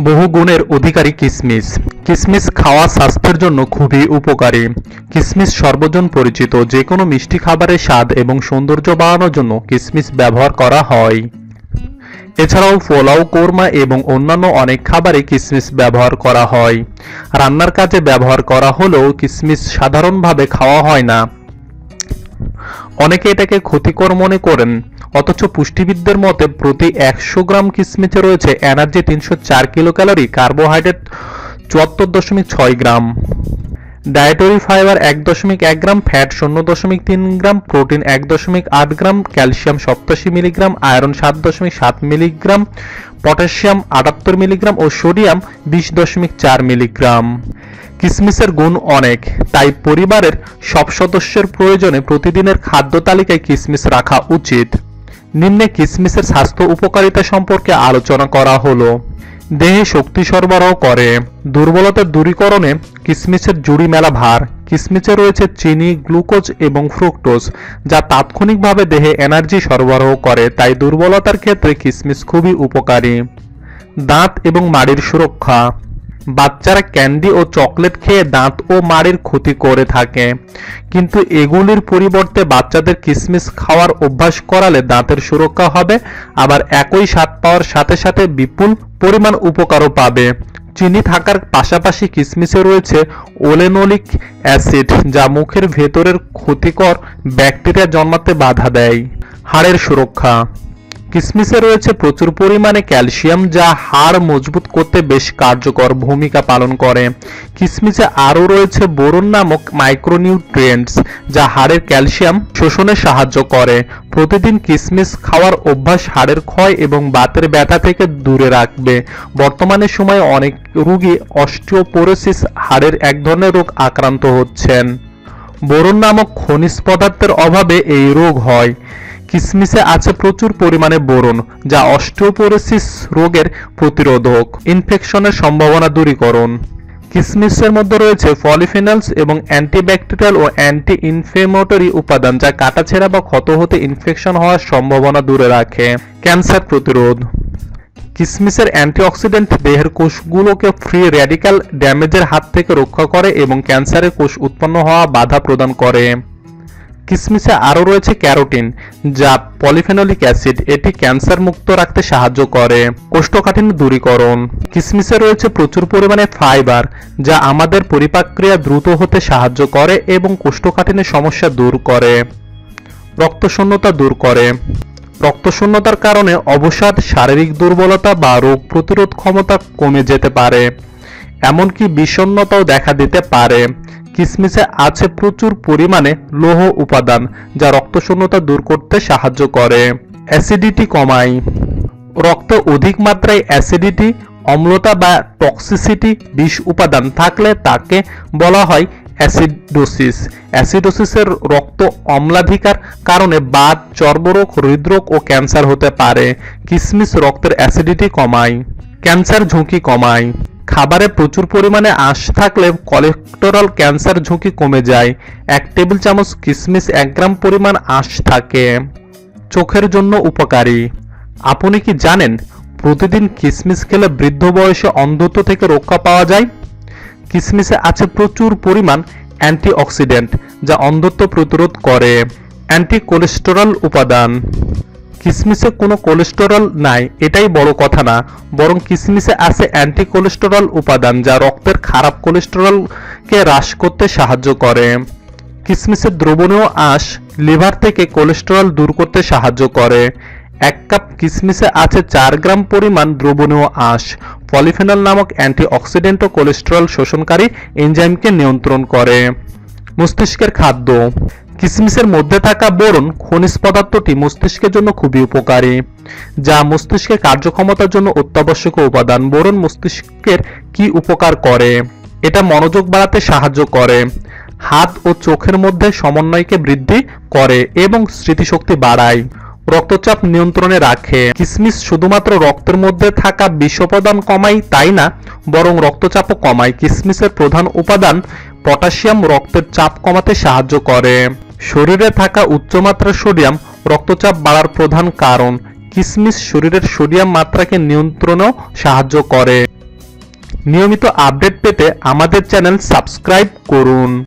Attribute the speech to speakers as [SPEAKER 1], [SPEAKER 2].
[SPEAKER 1] বহু গুণের অধিকারী কিসমিস। কিসমিস খাওয়া স্বাস্থ্যের জন্য খুবই উপকারী। কিসমিস সর্বজন পরিচিত যে কোনো মিষ্টি খাবারের স্বাদ এবং সৌন্দর্য বাড়ানোর জন্য কিসমিস ব্যবহার করা হয়। এছাড়াও পোলাও, কোরমা এবং অন্যান্য অনেক খাবারে কিসমিস ব্যবহার করা হয়। রান্নার কাজে ব্যবহার করা হলেও কিসমিস সাধারণভাবে খাওয়া হয় না। অনেকে এটাকে ক্ষতিকর মনে করেন। অথচ পুষ্টিবিদদের মতে, প্রতি একশো গ্রাম কিসমিসে রয়েছে এনার্জি তিনশো চার কিলো ক্যালোরি কার্বোহাইড্রেট চুয়াত্তর দশমিক ছয় গ্রাম। ডায়েটরি ফাইবার এক দশমিক এক গ্রাম, ফ্যাট শূন্য দশমিক তিন গ্রাম, প্রোটিন এক দশমিক আট গ্রাম, ক্যালসিয়াম সপ্তাশি মিলিগ্রাম, আয়রন সাত দশমিক সাত মিলিগ্রাম, পটাশিয়াম আটাত্তর মিলিগ্রাম ও সোডিয়াম বিশ দশমিক চার মিলিগ্রাম। কিসমিসের গুণ অনেক, তাই পরিবারের সব সদস্যের প্রয়োজনে প্রতিদিনের খাদ্য তালিকায় কিসমিস রাখা উচিত। নিম্নে কিসমিসের স্বাস্থ্য উপকারিতা সম্পর্কে আলোচনা করা হলো। দেহে শক্তি সরবরাহ করে। দুর্বলতা দূরীকরণে কিসমিসের জুড়ি মেলা ভার। কিসমিসে রয়েছে চিনি, গ্লুকোজ এবং ফ্রুক্টোজ, যা তাৎক্ষণিকভাবে দেহে এনার্জি সরবরাহ করে, তাই দুর্বলতার ক্ষেত্রে কিসমিস খুবই উপকারী। দাঁত এবং মাড়ির সুরক্ষা। বাচ্চারা ক্যান্ডি ও চকলেট খেয়ে দাঁত ও মাড়ির ক্ষতি করে থাকে। কিন্তু এগুলির পরিবর্তে বাচ্চাদের কিসমিস খাওয়ার অভ্যাস করালে দাঁতের সুরক্ষা হবে, আবার একই স্বাদ পাওয়ার সাথে সাথে বিপুল পরিমাণ উপকারও পাবে। চিনি থাকার পাশাপাশি কিসমিসে রয়েছে ওলেনোলিক অ্যাসিড, যা মুখের ভেতরের ক্ষতিকর ব্যাকটেরিয়া জন্মাতে বাধা দেয়। হাড়ের সুরক্ষা কিসমিসে রয়েছে প্রচুর পরিমাণে ক্যালসিয়াম, যা হাড় মজবুত করতে বেশ কার্যকর ভূমিকা পালন করে। কিসমিসে আরও রয়েছে বোরন নামক মাইক্রোনিউট্রিয়েন্টস যা হাড়ের ক্যালসিয়াম শোষণে সাহায্য করে। প্রতিদিন কিসমিস খাওয়ার অভ্যাস হাড়ের ক্ষয় এবং বাতের ব্যথা থেকে দূরে রাখবে। বর্তমানে সময়ে অনেক রোগী অস্টিওপোরোসিস হাড়ের এক ধরনের রোগ আক্রান্ত হচ্ছেন। বোরন নামক খনিজ পদার্থের অভাবে এই রোগ হয়। কিসমিসে আছে প্রচুর পরিমাণে বোরন, যা অস্টিওপোরোসিস রোগের প্রতিরোধক, ইনফেকশনের সম্ভাবনা দূরীকরণ। কিসমিসের মধ্যে রয়েছে পলিফেনলস এবং অ্যান্টিব্যাকটেরিয়াল ও অ্যান্টি ইনফ্লেমেটরি উপাদান, যা কাটাছেঁড়া বা ক্ষত হতে ইনফেকশন হওয়ার সম্ভাবনা দূরে রাখে। ক্যান্সার প্রতিরোধ। কিসমিসের অ্যান্টিঅক্সিডেন্ট দেহের কোষগুলোকে ফ্রি র্যাডিক্যাল ড্যামেজের হাত থেকে রক্ষা করে এবং ক্যান্সারের কোষ উৎপন্ন হওয়া বাধা প্রদান করে। কিসমিসে আরও রয়েছে ক্যারোটিন, যা পলিফেনলিক অ্যাসিড এটি ক্যান্সার মুক্ত রাখতে সাহায্য করে। কোষ্ঠকাঠিন্য দূরীকরণ। কিসমিসে রয়েছে প্রচুর পরিমাণে ফাইবার, যা আমাদের পরিপাক্রিয়া দ্রুত হতে সাহায্য করে এবং কোষ্ঠকাঠিন্যের সমস্যা দূর করে। রক্তশূন্যতা দূর করে। রক্তশূন্যতার কারণে অবসাদ, শারীরিক দুর্বলতা বা রোগ প্রতিরোধ ক্ষমতা কমে যেতে পারে। এমনকি বিষণ্ণতাও দেখা দিতে পারে। কিসমিসে আছে প্রচুর পরিমাণে লৌহ উপাদান, যা রক্তশূন্যতা দূর করতে সাহায্য করে। অ্যাসিডিটি কমায়। রক্তে অধিক মাত্রায় অ্যাসিডিটি, অম্লতা বা টক্সিসিটি বিষ উপাদান থাকলে তাকে বলা হয় অ্যাসিডোসিস। অ্যাসিডোসিসের রক্ত অম্লাধিকার কারণে বাত চর্বরোগ হৃদরোগ ও ক্যান্সার হতে পারে। কিসমিস রক্তের অ্যাসিডিটি কমায়। ক্যান্সার ঝুঁকি কমায়। খাবারে প্রচুর পরিমাণে আঁশ থাকলে কোলেস্টেরল ক্যান্সার ঝুঁকি কমে যায়। এক টেবিল চামচ কিসমিস এক গ্রাম পরিমাণ আঁশ থাকে। চোখের জন্য উপকারী। আপনি কি জানেন প্রতিদিন কিসমিস খেলে বৃদ্ধ বয়সে অন্ধত্ব থেকে রক্ষা পাওয়া যায়? কিসমিসে আছে প্রচুর পরিমাণ অ্যান্টিঅক্সিডেন্ট যা অন্ধত্ব প্রতিরোধ করে। অ্যান্টি কোলেস্টেরল উপাদান। কিসমিসে কোনো কোলেস্টেরল নাই, এটাই বড় কথা না। বরং কিসমিসে আছে অ্যান্টি কোলেস্টেরল উপাদান, যা রক্তের খারাপ কোলেস্টেরলকে হ্রাস করতে সাহায্য করে। কিসমিসের দ্রবণীয় আঁশ লিভার থেকে কোলেস্টেরল দূর করতে সাহায্য করে। এক কাপ কিসমিসে আছে চার গ্রাম পরিমাণ দ্রবণীয় আঁশ। পলিফেনল নামক অ্যান্টিঅক্সিডেন্ট ও কোলেস্টেরল শোষণকারী এনজাইমকে নিয়ন্ত্রণ করে। মস্তিষ্কের খাদ্য কিসমিসের মধ্যে থাকা বোরন খনিজ পদার্থটি মস্তিষ্কের জন্য খুবই উপকারী, যা মস্তিষ্কের কার্যক্ষমতার জন্য অত্যাবশ্যক উপাদান। বোরন মস্তিষ্কের কি উপকার করে? এটা মনোযোগ বাড়াতে সাহায্য করে, হাত ও চোখের মধ্যে সমন্বয়কে বৃদ্ধি করে এবং স্মৃতিশক্তি বাড়ায়। রক্তচাপ নিয়ন্ত্রণে রাখে। কিসমিস শুধুমাত্র রক্তের মধ্যে থাকা বিষোপাদান কমায় তাই না, বরং রক্তচাপও কমায়। কিসমিসের প্রধান উপাদান পটাশিয়াম রক্তের চাপ কমাতে সাহায্য করে। শরীরে থাকা উচ্চমাত্রার সোডিয়াম রক্তচাপ বাড়ার প্রধান কারণ কিসমিস শরীরের সোডিয়াম মাত্রাকে নিয়ন্ত্রণেও সাহায্য করে। নিয়মিত আপডেট পেতে আমাদের চ্যানেল সাবস্ক্রাইব করুন।